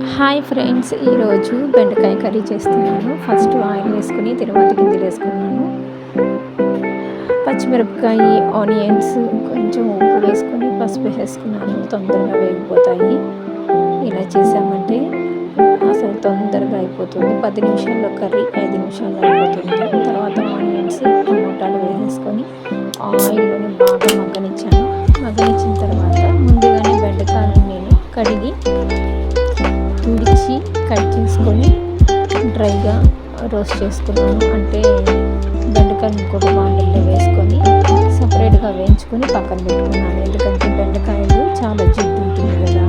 Hi friends ఈరోజు బెండకాయ curry చేస్తున్నాను. ఫస్ట్ ఆయిల్ వేసుకుని తిరుమతి గింజలు వేసుకున్నాను. పచ్చిమిరపకాయ ఆనియన్స్ కొంచెం ఉప్పు వేసుకొని పసుపు వేసుకున్నాను. తొందరగా వేగిపోతాయి. ఇలా చేసామంటే అసలు తొందరగా అయిపోతుంది. పది నిమిషాల్లో కర్రీ ఐదు నిమిషాల్లో అయిపోతుంది. తర్వాత ఆనియన్స్ టమోటాలు వేసేసుకొని ఆయిల్లోని బాగా మగ్గనిచ్చాను. మగ్గనిచ్చిన తర్వాత ముందు కట్ డ్రైగా రోస్ట్ చేసుకున్నాను. అంటే బెండకాయ ఇంకొక బాండల్లో వేసుకొని సపరేట్గా వేయించుకొని పక్కన పెట్టుకున్నాను. ఎందుకంటే బెండకాయలు చాలా జిడ్డు ఉంటుంది కదా.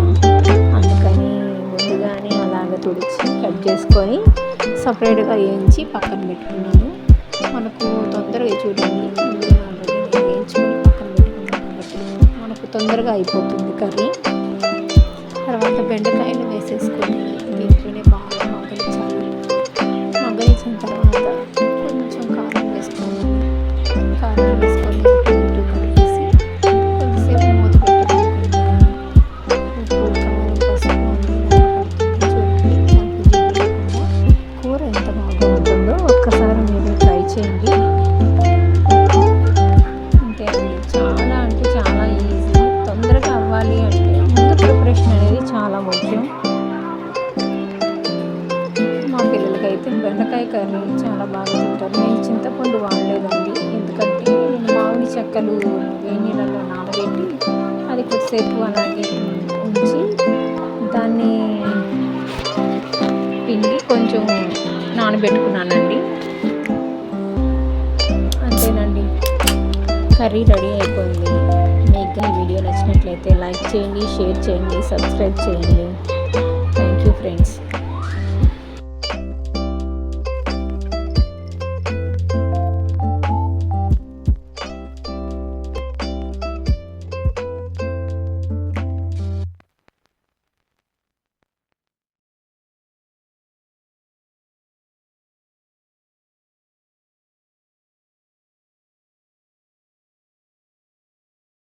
అందుకని ముందుగానే అలాగ తుడిచి కట్ చేసుకొని సపరేట్గా వేయించి పక్కన పెట్టుకున్నాను. మనకు తొందరగా చూడండి వేయించుకొని పక్కన పెట్టుకున్నాను మనకు తొందరగా అయిపోతుంది కర్రీ. తర్వాత బెండకాయలు వేసేసుకొని దీంట్లోనే బాగా మగ్గలించాలి మగ్గలించిన తర్వాత ముందు అనేది చాలా ముఖ్యం. మా పిల్లలకైతే బెండకాయ కర్రీ చాలా బాగా తింటారు. నేను చింతపండు వాడలేదండి. ఎందుకంటే నేను మామిడి చెక్కలు వేడి నానబెట్టి అది కొద్దిసేపు అలాగే ఉంచి దాన్ని పిండి కొంచెం నానబెట్టుకున్నానండి. అంతేనండి. కర్రీ రెడీ అయిపోయింది. మీకు ఈ వీడియో నచ్చినట్లయితే లైక్ చేయండి షేర్ చేయండి సబ్స్క్రైబ్ చేయండి. Thank you friends